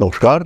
নমস্কার,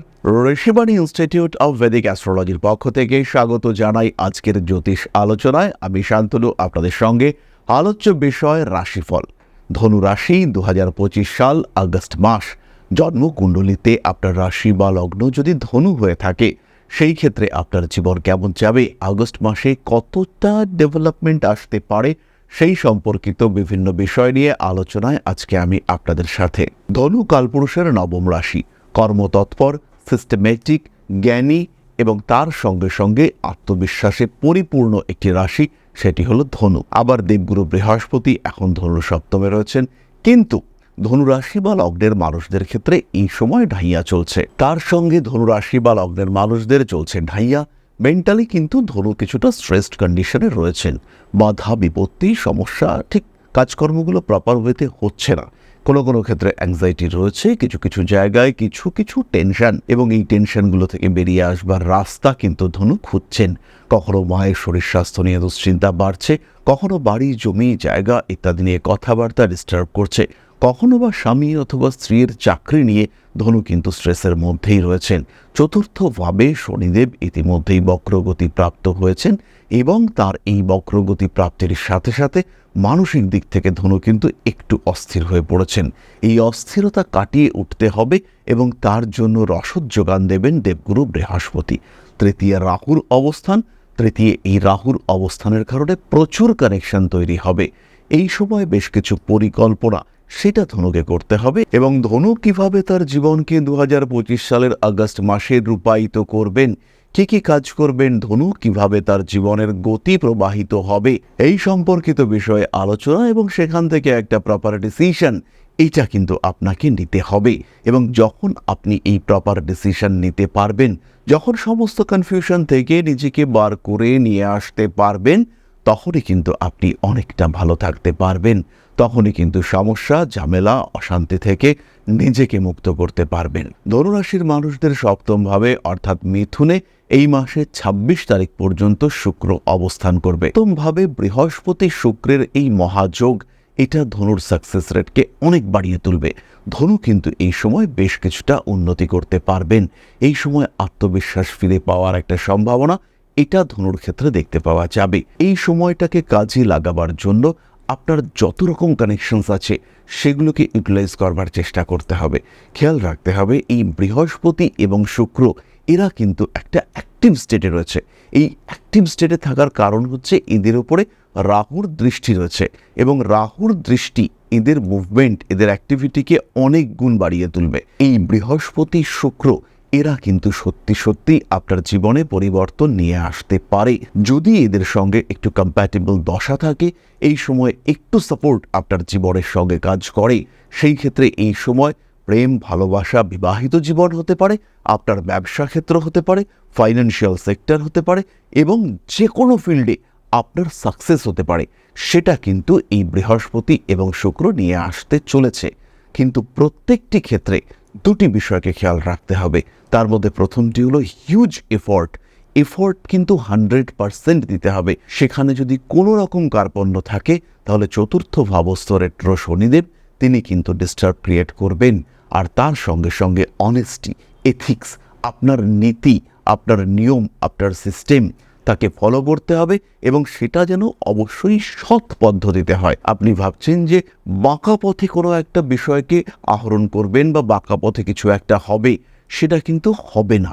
Rishibani institute of Vedic অ্যাস্ট্রোলজির পক্ষ থেকে স্বাগত জানাই আজকের জ্যোতিষ আলোচনায়। আমি শান্তনু, আপনাদের সঙ্গে আলোচ্য বিষয় রাশিফল। ধনু রাশি দুহাজার পঁচিশ সাল আগস্ট মাস। জন্মকুণ্ডলিতে আপনার রাশি বা লগ্ন যদি ধনু হয়ে থাকে, সেই ক্ষেত্রে আপনার জীবন কেমন যাবে, আগস্ট মাসে কতটা ডেভেলপমেন্ট আসতে পারে, সেই সম্পর্কিত বিভিন্ন বিষয় নিয়ে আলোচনায় আজকে আমি আপনাদের সাথে। ধনু কালপুরুষের নবম রাশি। কর্মতৎপর সিস্টেমেটিক জ্ঞানী এবং তার সঙ্গে সঙ্গে আত্মবিশ্বাসে পরিপূর্ণ একটি রাশি, সেটি হলো ধনু। আবার দেবগুরু বৃহস্পতি এখন ধনু সপ্তমে রয়েছেন। কিন্তু ধনুরাশি বা লগ্নের মানুষদের ক্ষেত্রে এই সময় ঢাইয়া চলছে। তার সঙ্গে ধনুরাশি বা লগ্নের মানুষদের চলছে ঢাইয়া। মেন্টালি কিন্তু ধনু কিছুটা স্ট্রেসড কন্ডিশনে রয়েছেন। বাধা, বিপত্তি, সমস্যা, ঠিক কাজকর্মগুলো প্রপার ওয়েতে হচ্ছে না। কোনো কোনো ক্ষেত্রে অ্যাংজাইটি রয়েছে, কিছু কিছু জায়গায় কিছু কিছু টেনশন এবং এই টেনশনগুলো থেকে বেরিয়ে আসবার রাস্তা কিন্তু ধনু খুঁজছেন। কখনো মায়ের শরীর স্বাস্থ্য নিয়ে দুশ্চিন্তা বাড়ছে, কখনো বাড়ি, জমি, জায়গা ইত্যাদি নিয়ে কথাবার্তা ডিস্টার্ব করছে, কখনো বা স্বামী অথবা স্ত্রীর চাকরি নিয়ে ধনু কিন্তু স্ট্রেসের মধ্যেই রয়েছেন। চতুর্থভাবে শনিদেব ইতিমধ্যেই বক্রগতি প্রাপ্ত হয়েছেন। এবং তার এই বক্রগতি প্রাপ্তির সাথে সাথে মানসিক দিক থেকে ধনু কিন্তু একটু অস্থির হয়ে পড়েছেন। এই অস্থিরতা কাটিয়ে উঠতে হবে এবং তার জন্য রসদ যোগান দেবেন দেবগুরু বৃহস্পতি। তৃতীয় রাহুর অবস্থান, তৃতীয় এই রাহুর অবস্থানের কারণে প্রচুর কানেকশন তৈরি হবে। এই সময় বেশ কিছু পরিকল্পনা সেটা ধনুকে করতে হবে এবং ধনু কীভাবে তার জীবনকে দু হাজার পঁচিশ সালের আগস্ট মাসে রূপায়িত করবেন কি কি কাজ করবেন ধনু, কীভাবে তার জীবনের গতি প্রবাহিত হবে? এই সম্পর্কিত বিষয়ে আলোচনা এবং সেখান থেকে একটা প্রপার ডিসিশন এইটা কিন্তু আপনাকে নিতে হবে। এবং যখন আপনি এই প্রপার ডিসিশন নিতে পারবেন, যখন সমস্ত কনফিউশন থেকে নিজেকে বার করে নিয়ে আসতে পারবেন, তখনই কিন্তু আপনি অনেকটা ভালো থাকতে পারবেন। তখনই কিন্তু সমস্যা, ঝামেলা, অশান্তি থেকে নিজেকে মুক্ত করতে পারবেন। ধনুরাশির মানুষদের সপ্তমভাবে অর্থাৎ মিথুনে, এই মাসে ২৬ তারিখ পর্যন্ত শুক্র অবস্থান করবে। প্রথমভাবে বৃহস্পতি শুক্রের এই মহাযোগ, এটা ধনুর সাকসেস রেটকে অনেক বাড়িয়ে তুলবে। ধনু কিন্তু এই সময় বেশ কিছুটা উন্নতি করতে পারবেন। এই সময় আত্মবিশ্বাস ফিরে পাওয়ার একটা সম্ভাবনা, এটা ধনুর ক্ষেত্রে দেখতে পাওয়া যাবে। এই সময়টাকে কাজে লাগাবার জন্য আপনার যত রকম কানেকশনস আছে, সেগুলোকে ইউটিলাইজ করবার চেষ্টা করতে হবে। খেয়াল রাখতে হবে, এই বৃহস্পতি এবং শুক্র, এরা কিন্তু একটা অ্যাক্টিভ স্টেটে রয়েছে। এই অ্যাক্টিভ স্টেটে থাকার কারণ হচ্ছে এদের উপরে রাহুর দৃষ্টি রয়েছে এবং রাহুর দৃষ্টি এদের মুভমেন্ট এদের অ্যাক্টিভিটিকে অনেক গুণ বাড়িয়ে তুলবে। এই বৃহস্পতি, শুক্র এরা কিন্তু সত্যি সত্যি আপনার জীবনে পরিবর্তন নিয়ে আসতে পারে। যদি এদের সঙ্গে একটু কম্প্যাটেবল দশা থাকে, এই সময় একটু সাপোর্ট আপনার জীবনের সঙ্গে কাজ করে। সেই ক্ষেত্রে এই সময় প্রেম, ভালোবাসা, বিবাহিত জীবন হতে পারে, আপনার ব্যবসা ক্ষেত্র হতে পারে ফাইন্যান্সিয়াল সেক্টর হতে পারে এবং যে কোনো ফিল্ডে আপনার সাকসেস হতে পারে। সেটা কিন্তু এই বৃহস্পতি এবং শুক্র নিয়ে আসতে চলেছে। কিন্তু প্রত্যেকটি ক্ষেত্রে দুটি বিষয়কে খেয়াল রাখতে হবে। তার মধ্যে প্রথমটি হলো হিউজ এফোর্ট এফোর্ট কিন্তু হান্ড্রেড পারসেন্ট দিতে হবে। সেখানে যদি কোনো রকম কার্পণ্য থাকে, তাহলে চতুর্থ ভাবস্তরের রেট্রো শনিদেব, তিনি কিন্তু ডিস্টার্ব ক্রিয়েট করবেন। আর তার সঙ্গে সঙ্গে অনেস্টি এথিক্স আপনার নীতি, আপনার নিয়ম, আপনার সিস্টেম তাকে ফলো করতে হবে এবং সেটা যেন অবশ্যই সৎ পদ্ধতিতে হয়। আপনি ভাবছেন যে বাঁকা পথে কোনো একটা বিষয়কে আহরণ করবেন বা বাঁকা পথে কিছু একটা হবে, সেটা কিন্তু হবে না।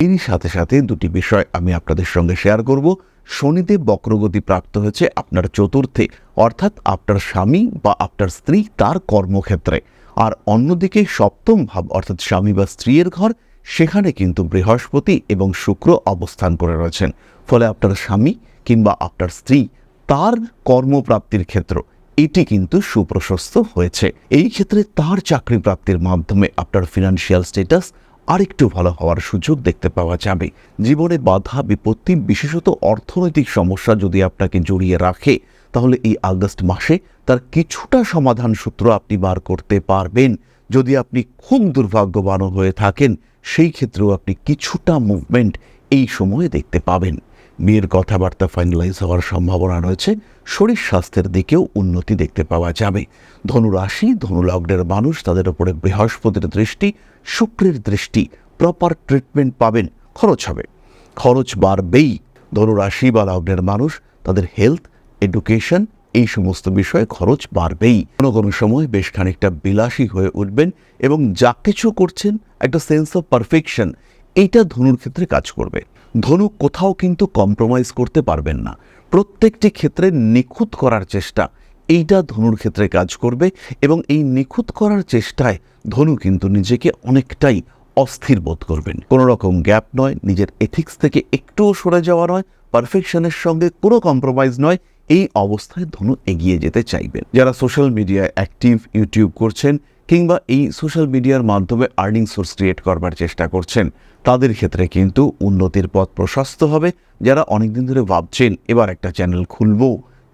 এরই সাথে সাথে দুটি বিষয় আমি আপনাদের সঙ্গে শেয়ার করব। শনিদেব বক্রগতি প্রাপ্ত হয়েছে আপনার চতুর্থে, অর্থাৎ আপনার স্বামী বা আপনার স্ত্রী তার কর্মক্ষেত্রে। আর অন্যদিকে সপ্তম ভাব, অর্থাৎ স্বামী বা স্ত্রীর ঘর, সেখানে কিন্তু বৃহস্পতি এবং শুক্র অবস্থান করে রয়েছেন। ফলে আপনার স্বামী কিংবা আপনার স্ত্রী তার কর্মপ্রাপ্তির ক্ষেত্র, এটি কিন্তু সুপ্রশস্ত হয়েছে। এই ক্ষেত্রে তার চাকরি প্রাপ্তির মাধ্যমে আপনার ফিনান্সিয়াল স্ট্যাটাস আরেকটু ভালো হওয়ার সুযোগ দেখতে পাওয়া যাবে। জীবনে বাধা, বিপত্তি, বিশেষত অর্থনৈতিক সমস্যা যদি আপনাকে জড়িয়ে রাখে, তাহলে এই আগস্ট মাসে তার কিছুটা সমাধান সূত্র আপনি বার করতে পারবেন। যদি আপনি খুব দুর্ভাগ্যবান হয়ে থাকেন, সেই ক্ষেত্রেও আপনি কিছুটা মুভমেন্ট এই সময়ে দেখতে পাবেন। বিয়ের কথাবার্তা ফাইনালাইজ হওয়ার সম্ভাবনা রয়েছে। শরীর স্বাস্থ্যের দিকেও উন্নতি দেখতে পাওয়া যাবে। ধনুরাশি, ধনুলগ্নের মানুষ তাদের উপরে বৃহস্পতির দৃষ্টি, শুক্রের দৃষ্টি প্রপার ট্রিটমেন্ট পাবেন, খরচ হবে। খরচ বাড়বেই। ধনুরাশি বা লগ্নের মানুষ তাদের হেলথ এডুকেশন এই সমস্ত বিষয়ে খরচ বাড়বেই। কোনো কোনো সময় বেশ খানিকটা বিলাসী হয়ে উঠবেন এবং যা কিছু করছেন, একটা সেন্স অফ পারফেকশন এইটা ধনুর ক্ষেত্রে কাজ করবে। ধনু কোথাও কিন্তু কম্প্রোমাইজ করতে পারবেন না। প্রত্যেকটি ক্ষেত্রে নিখুঁত করার চেষ্টা, এইটা ধনুর ক্ষেত্রে কাজ করবে এবং এই নিখুঁত করার চেষ্টায় ধনু কিন্তু নিজেকে অনেকটাই অস্থির বোধ করবেন। কোনো রকম গ্যাপ নয়, নিজের এথিক্স থেকে একটুও সরে যাওয়া নয় পারফেকশনের সঙ্গে কোনো কম্প্রোমাইজ নয়, এই অবস্থায় ধনু এগিয়ে যেতে চাইবেন। যারা সোশ্যাল মিডিয়ায় অ্যাক্টিভ ইউটিউব করছেন কিংবা এই সোশ্যাল মিডিয়ার মাধ্যমে আর্নিং সোর্স ক্রিয়েট করবার চেষ্টা করছেন তাদের ক্ষেত্রে কিন্তু উন্নতির পথ প্রশস্ত হবে। যারা অনেকদিন ধরে ভাবছেন, এবার একটা চ্যানেল খুলব,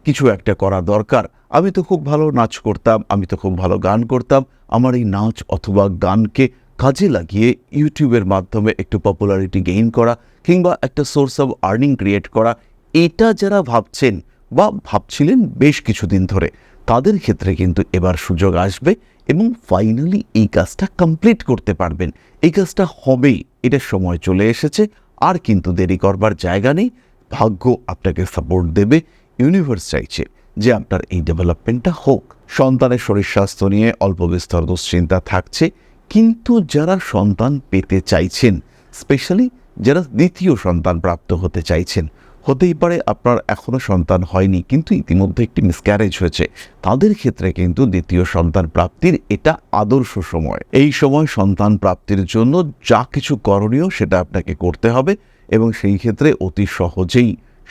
কিছু একটা করা দরকার। আমি তো খুব ভালো নাচ করতাম, আমি তো খুব ভালো গান করতাম। আমার এই নাচ অথবা গানকে কাজে লাগিয়ে ইউটিউবের মাধ্যমে একটু পপুলারিটি গেইন করা কিংবা একটা সোর্স অফ আর্নিং ক্রিয়েট করা, এটা যারা ভাবছেন বা ভাবছিলেন বেশ কিছুদিন ধরে, তাদের ক্ষেত্রে কিন্তু এবার সুযোগ আসবে এবং ফাইনালি এই কাজটা কমপ্লিট করতে পারবেন। এই কাজটা হবেই। এটার সময় চলে এসেছে, আর কিন্তু দেরি করবার জায়গা নেই। ভাগ্য আপনাকে সাপোর্ট দেবে ইউনিভার্স চাইছে যে আপনার এই ডেভেলপমেন্টটা হোক। সন্তানের শরীর স্বাস্থ্য নিয়ে অল্প বিস্তর দুশ্চিন্তা থাকছে, কিন্তু যারা সন্তান পেতে চাইছেন স্পেশালি যারা দ্বিতীয় সন্তান প্রাপ্ত হতে চাইছেন হতেই পারে আপনার এখনও সন্তান হয়নি, কিন্তু ইতিমধ্যে একটি মিসক্যারেজ হয়েছে। তাদের ক্ষেত্রে কিন্তু দ্বিতীয় সন্তান প্রাপ্তির এটা আদর্শ সময়। এই সময় সন্তান প্রাপ্তির জন্য যা কিছু করণীয় সেটা আপনাকে করতে হবে এবং সেই ক্ষেত্রে অতি সহজেই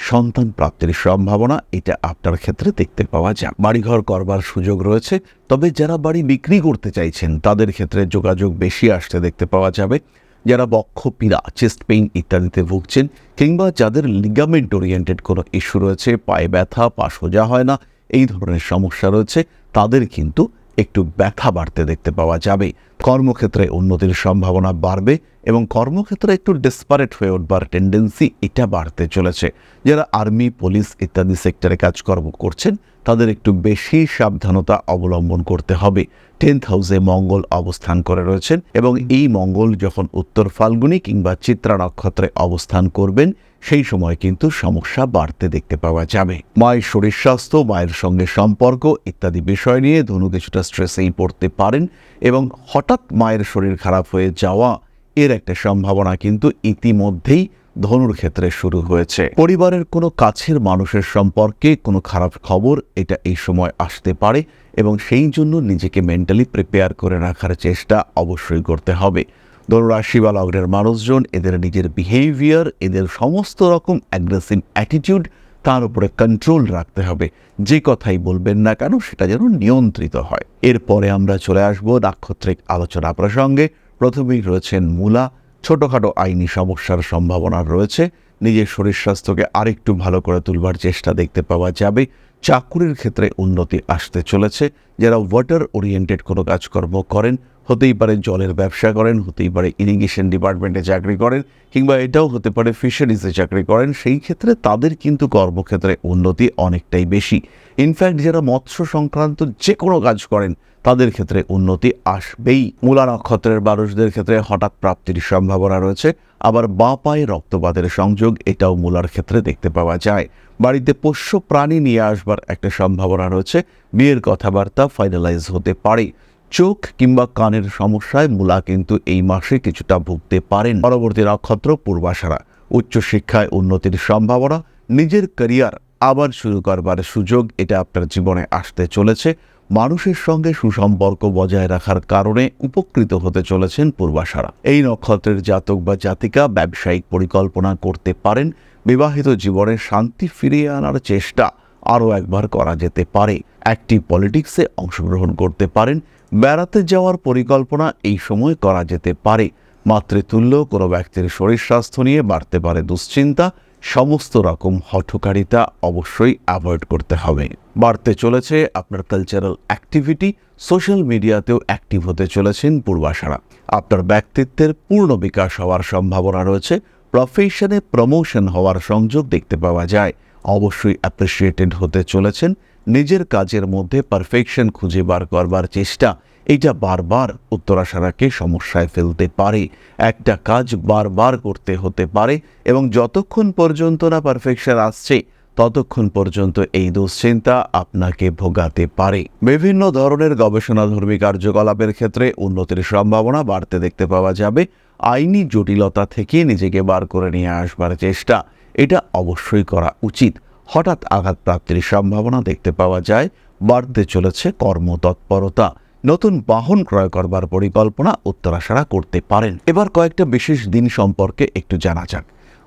সন্তান প্রাপ্তির সম্ভাবনা এটা আপনার ক্ষেত্রে দেখতে পাওয়া যায় বাড়িঘর করবার সুযোগ রয়েছে, তবে যারা বাড়ি বিক্রি করতে চাইছেন তাদের ক্ষেত্রে যোগাযোগ বেশি আসতে দেখতে পাওয়া যাবে। যারা বক্ষ, পীড়া চেস্ট পেইন ইত্যাদিতে ভুগছেন কিংবা যাদের লিগামেন্ট ওরিয়েন্টেড কোনো ইস্যু রয়েছে, পায়ে ব্যথা, পা সোজা হয় না, এই ধরনের সমস্যা রয়েছে, তাদের কিন্তু একটু ব্যথা বাড়তে দেখতে পাওয়া যাবে। কর্মক্ষেত্রে উন্নতির সম্ভাবনা বাড়বে এবং কর্মক্ষেত্রে একটু ডেসপারেট হয়ে উঠবার টেন্ডেন্সি এটা বাড়তে চলেছে। যারা আর্মি পুলিশ ইত্যাদি সেক্টরে কাজকর্ম করছেন তাদের একটু বেশি সাবধানতা অবলম্বন করতে হবে। টেন্থ হাউসে মঙ্গল অবস্থান করে রয়েছেন এবং এই মঙ্গল যখন উত্তর ফাল্গুনি কিংবা চিত্রা নক্ষত্রে অবস্থান করবেন, সেই সময় কিন্তু সমস্যা বাড়তে দেখতে পাওয়া যাবে। মায়ের শরীর স্বাস্থ্য, মায়ের সঙ্গে সম্পর্ক ইত্যাদি বিষয় নিয়ে ধনু কিছুটা স্ট্রেসেই পড়তে পারেন এবং হঠাৎ মায়ের শরীর খারাপ হয়ে যাওয়া, এর একটা সম্ভাবনা কিন্তু ইতিমধ্যেই ধনুর ক্ষেত্রে শুরু হয়েছে। পরিবারের কোনো কাছের মানুষের সম্পর্কে কোনো খারাপ খবর এটা এই সময় আসতে পারে এবং সেই জন্য নিজেকে মেন্টালি প্রিপেয়ার করে রাখার চেষ্টা অবশ্যই করতে হবে। ধনুরাশি বা লগ্নের মানুষজন, এদের নিজের বিহেভিয়ার এদের সমস্ত রকম অ্যাগ্রেসিভ অ্যাটিটিউড তার উপরে কন্ট্রোল রাখতে হবে। যে কথাই বলবেন না কেন সেটা যেন নিয়ন্ত্রিত হয়। এরপরে আমরা চলে আসব নাক্ষত্রিক আলোচনা প্রসঙ্গে। প্রথমেই রয়েছেন মূলা। ছোটোখাটো আইনি সমস্যার সম্ভাবনা রয়েছে। নিজের শরীর স্বাস্থ্যকে আরেকটু ভালো করে তুলবার চেষ্টা দেখতে পাওয়া যাবে। চাকুরির ক্ষেত্রে উন্নতি আসতে চলেছে। যারা ওয়াটার ওরিয়েন্টেড কোনো কাজকর্ম করেন হতেই পারে জলের ব্যবসা করেন, হতেই পারে ইরিগেশন ডিপার্টমেন্টে চাকরি করেন, কিংবা এটাও হতে পারে ফিশারিজে চাকরি করেন, সেই ক্ষেত্রে তাদের কিন্তু কর্মক্ষেত্রে উন্নতি অনেকটাই বেশি। ইনফ্যাক্ট যারা মৎস্য সংক্রান্ত যে কোনো কাজ করেন, তাদের ক্ষেত্রে উন্নতি আসবেই। মূলা নক্ষত্রের মানুষদের ক্ষেত্রে হঠাৎ প্রাপ্তির সম্ভাবনা রয়েছে, আবার বাঁ পায়ে রক্তপাতের সংযোগ, এটাও মূলার ক্ষেত্রে দেখতে পাওয়া যায়। বাড়িতে পোষ্য প্রাণী নিয়ে আসবার একটা সম্ভাবনা রয়েছে, বিয়ের কথাবার্তা ফাইনালাইজ হতে পারে। চোখ কিংবা কানের সমস্যায় মূলা কিন্তু এই মাসে কিছুটা ভুগতে পারেন। পরবর্তী নক্ষত্র পূর্বাশারা, উচ্চশিক্ষায় উন্নতির সম্ভাবনা, নিজের ক্যারিয়ার আবার শুরু করবার সুযোগ, এটা আপনার জীবনে আসতে চলেছে। মানুষের সঙ্গে সুসম্পর্ক বজায় রাখার কারণে উপকৃত হতে চলেছেন পূর্বাশারা। এই নক্ষত্রের জাতক বা জাতিকা ব্যবসায়িক পরিকল্পনা করতে পারেন। বিবাহিত জীবনে শান্তি ফিরিয়ে আনার চেষ্টা আরও একবার করা যেতে পারে। অ্যাক্টিভ পলিটিক্সে অংশগ্রহণ করতে পারেন। বেড়াতে যাওয়ার পরিকল্পনা এই সময় করা যেতে পারে। মাতৃতুল্য কোনো ব্যক্তির শরীর স্বাস্থ্য নিয়ে বাড়তে পারে দুশ্চিন্তা। সমস্ত রকম হঠকারিতা অবশ্যই অ্যাভয়েড করতে হবে। বাড়তে চলেছে আপনার কালচারাল অ্যাক্টিভিটি। সোশ্যাল মিডিয়াতেও অ্যাক্টিভ হতে চলেছেন পূর্বাশারা। আপনার ব্যক্তিত্বের পূর্ণ বিকাশ হওয়ার সম্ভাবনা রয়েছে। প্রফেশনে প্রমোশন হওয়ার সংযোগ দেখতে পাওয়া যায়। অবশ্যই অ্যাপ্রিসিয়েটেড হতে চলেছেন। নিজের কাজের মধ্যে পারফেকশন খুঁজে বার করবার চেষ্টা। এইটা বারবার উত্তরাশারাকে সমস্যায় ফেলতে পারে। একটা কাজ বারবার করতে হতে পারে এবং যতক্ষণ পর্যন্ত না পারফেকশন আসছে, ততক্ষণ পর্যন্ত এই দুশ্চিন্তা আপনাকে ভোগাতে পারে। বিভিন্ন ধরনের গবেষণাধর্মী কার্যকলাপের ক্ষেত্রে উন্নতির সম্ভাবনা বাড়তে দেখতে পাওয়া যাবে। আইনি জটিলতা থেকে নিজেকে বার করে নিয়ে আসবার চেষ্টা। এটা অবশ্যই করা উচিত। হঠাৎ আঘাতপ্রাপ্তির সম্ভাবনা দেখতে পাওয়া যায়। বাড়তে চলেছে কর্মতৎপরতা। নতুন বাহন ক্রয় করবার পরিকল্পনা উত্তরাশারা করতে পারেন। এবার কয়েকটা বিশেষ দিন সম্পর্কে একটু জানা যাক।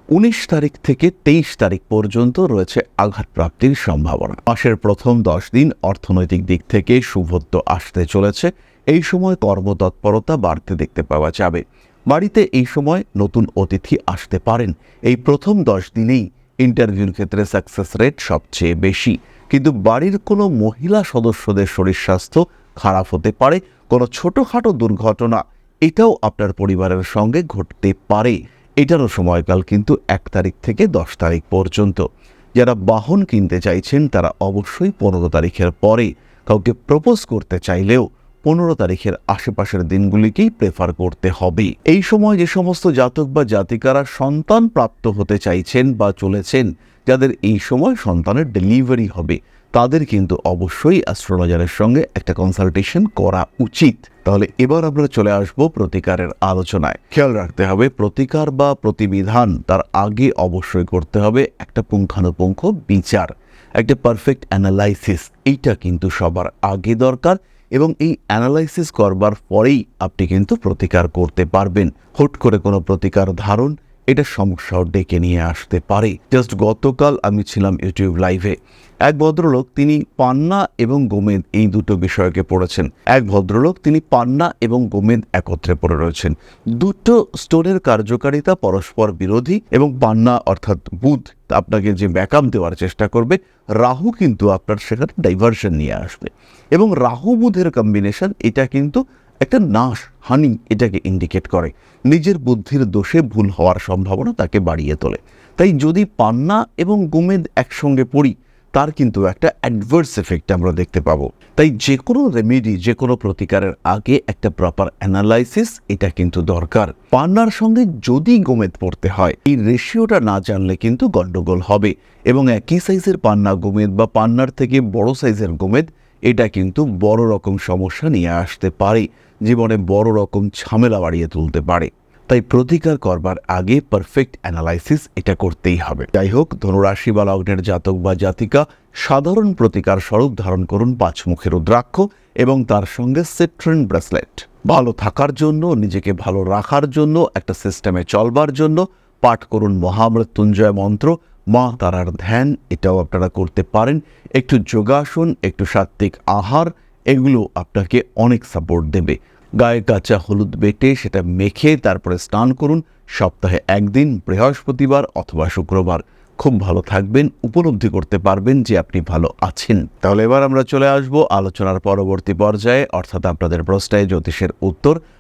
উনিশ তারিখ থেকে তেইশ তারিখ পর্যন্ত রয়েছে আঘাতপ্রাপ্তির সম্ভাবনা। মাসের প্রথম দশ দিন অর্থনৈতিক দিক থেকে শুভত্ব আসতে চলেছে। এই সময় কর্মতৎপরতা বাড়তে দেখতে পাওয়া যাবে। বাড়িতে এই সময় নতুন অতিথি আসতে পারেন। এই প্রথম দশ দিনেই ইন্টারভিউর ক্ষেত্রে সাকসেস রেট সবচেয়ে বেশি। কিন্তু বাড়ির কোনো মহিলা সদস্যদের শরীর স্বাস্থ্য খারাপ হতে পারে, কোনো ছোটোখাটো দুর্ঘটনা, এটাও আপনার পরিবারের সঙ্গে ঘটতে পারে। এটারও সময়কাল কিন্তু এক তারিখ থেকে দশ তারিখ পর্যন্ত। যারা বাহন কিনতে চাইছেন, তারা অবশ্যই পনেরো তারিখের পরে কাউকে প্রপোজ করতে চাইলেও পনেরো তারিখের আশেপাশের দিনগুলিকেই প্রেফার করতে হবে। এই সময় যে সমস্ত জাতক বা জাতিকারা সন্তান প্রাপ্ত হতে চাইছেন বা চলেছেন, যাদের এই সময় সন্তানের ডেলিভারি হবে, তাদের কিন্তু অবশ্যই অ্যাস্ট্রোলজারের সঙ্গে একটা কনসালটেশন করা উচিত। তাহলে এবার আমরা চলে আসব প্রতিকারের আলোচনায়। খেয়াল রাখতে হবে, প্রতিকার বা প্রতিবিধান তার আগে অবশ্যই করতে হবে একটা পুঙ্খানুপুঙ্খ বিচার। একটা পারফেক্ট অ্যানালাইসিস এইটা কিন্তু সবার আগে দরকার এবং এই অ্যানালাইসিস করবার পরেই আপনি কিন্তু প্রতিকার করতে পারবেন। হুট করে কোনো প্রতিকার ধারণ এটা সমস্যাও ডেকে নিয়ে আসতে পারে। জাস্ট গতকাল আমি ছিলাম ইউটিউব লাইভে এক ভদ্রলোক, তিনি পান্না এবং গোমেদ এই দুটো বিষয়কে পড়েছেন। এক ভদ্রলোক, তিনি পান্না এবং গোমেদ একত্রে পড়ে রয়েছেন। দুটো স্টোনের কার্যকারিতা পরস্পর বিরোধী এবং পান্না অর্থাৎ বুধ আপনাকে যে ব্যাকআপ দেওয়ার চেষ্টা করবে, রাহু কিন্তু আপনার সেখানে ডাইভার্সন নিয়ে আসবে। এবং রাহু বুধের কম্বিনেশন এটা কিন্তু একটা নাশ, হানি এটাকে ইন্ডিকেট করে। নিজের বুদ্ধির দোষে ভুল হওয়ার সম্ভাবনা তাকে বাড়িয়ে তোলে। তাই যদি পান্না এবং গোমেদ একসঙ্গে পড়ি, তার কিন্তু একটা অ্যাডভার্স এফেক্ট আমরা দেখতে পাবো। তাই যে কোনো রেমেডি যে কোনো প্রতিকারের আগে একটা প্রপার অ্যানালাইসিস এটা কিন্তু দরকার। পান্নার সঙ্গে যদি গোমেদ পড়তে হয়, এই রেশিওটা না জানলে কিন্তু গন্ডগোল হবে এবং একই সাইজের পান্না গোমেদ বা পান্নার থেকে বড় সাইজের গোমেদ, এটা কিন্তু বড় রকম সমস্যা নিয়ে আসতে পারে। জীবনে বড় রকম ঝামেলা বাড়িয়ে তুলতে পারে। তাই প্রতিকার করবার আগে পারফেক্ট অ্যানালাইসিস এটা করতেই হবে। যাই হোক, ধনুরাশি বা লগ্নের জাতক বা জাতিকা সাধারণ প্রতিকার স্বরূপ ধারণ করুন পাঁচমুখের রুদ্রাক্ষ এবং তার সঙ্গে সেট্রেন ব্রেসলেট ভালো থাকার জন্য, নিজেকে ভালো রাখার জন্য, একটা সিস্টেমে চলবার জন্য পাঠ করুন মহামৃত্যুঞ্জয় মন্ত্র। মা, তারার ধ্যান, এটাও আপনারা করতে পারেন। একটু যোগাসন, একটু সাত্ত্বিক আহার এগুলো আপনাকে অনেক সাপোর্ট দেবে। গায়ে কাঁচা হলুদ বেটে সেটা মেখে তারপরে স্নান করুন। সপ্তাহে একদিন, বৃহস্পতিবার অথবা শুক্রবার। খুব ভালো থাকবেন, উপলব্ধি করতে পারবেন যে আপনি ভালো আছেন। তাহলে এবার আমরা চলে আসব আলোচনার পরবর্তী পর্যায়ে। অর্থাৎ আপনাদের প্রশ্নে জ্যোতিষের উত্তর।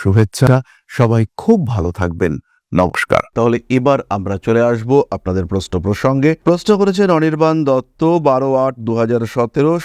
শুভেচ্ছা, সবাই খুব ভালো থাকবেন, নমস্কার। তাহলে এবার আমরা চলে আসব আপনাদের প্রশ্ন প্রসঙ্গে। প্রশ্ন করেছেন অনির্বাণ দত্ত, বারো আট দু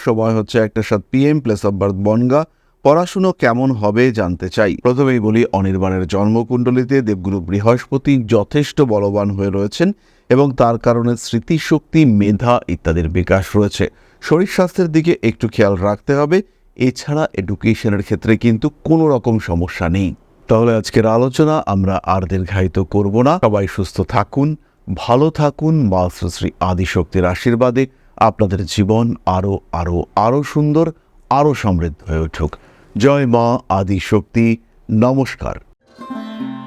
সময় হচ্ছে একটা সাত PM place of birth Bangaon. পড়াশুনো কেমন হবে জানতে চাই। প্রথমেই বলি, অনির্বাণের জন্মকুণ্ডলিতে দেবগুরু বৃহস্পতি যথেষ্ট বলবান হয়ে রয়েছেন এবং তার কারণে স্মৃতিশক্তি, মেধা ইত্যাদির বিকাশ রয়েছে। শরীর স্বাস্থ্যের দিকে একটু খেয়াল রাখতে হবে। এছাড়া এডুকেশনের ক্ষেত্রে কিন্তু কোনো রকম সমস্যা নেই তাহলে আজকের আলোচনা আমরা আর দীর্ঘায়িত করব না সবাই সুস্থ থাকুন ভালো থাকুন মা শ্রী আদিশক্তির আশীর্বাদে আপনাদের জীবন আরও আরও আরও সুন্দর আরও সমৃদ্ধ হয়ে উঠুক জয় মা আদিশক্তি নমস্কার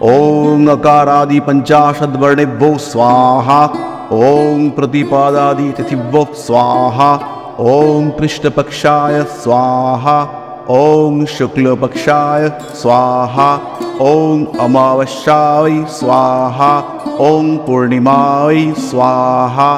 ওং अकारादि पंचाशद वर्णेभ्यो स्वाहा ओं प्रतिपादादि तिथिभ्यो स्वाहा ओं कृष्णपक्षाय स्वाहा ओं शुक्लपक्षाय स्वाहा ओं अमावस्याय स्वाहा ओं पूर्णिमाय स्वाहा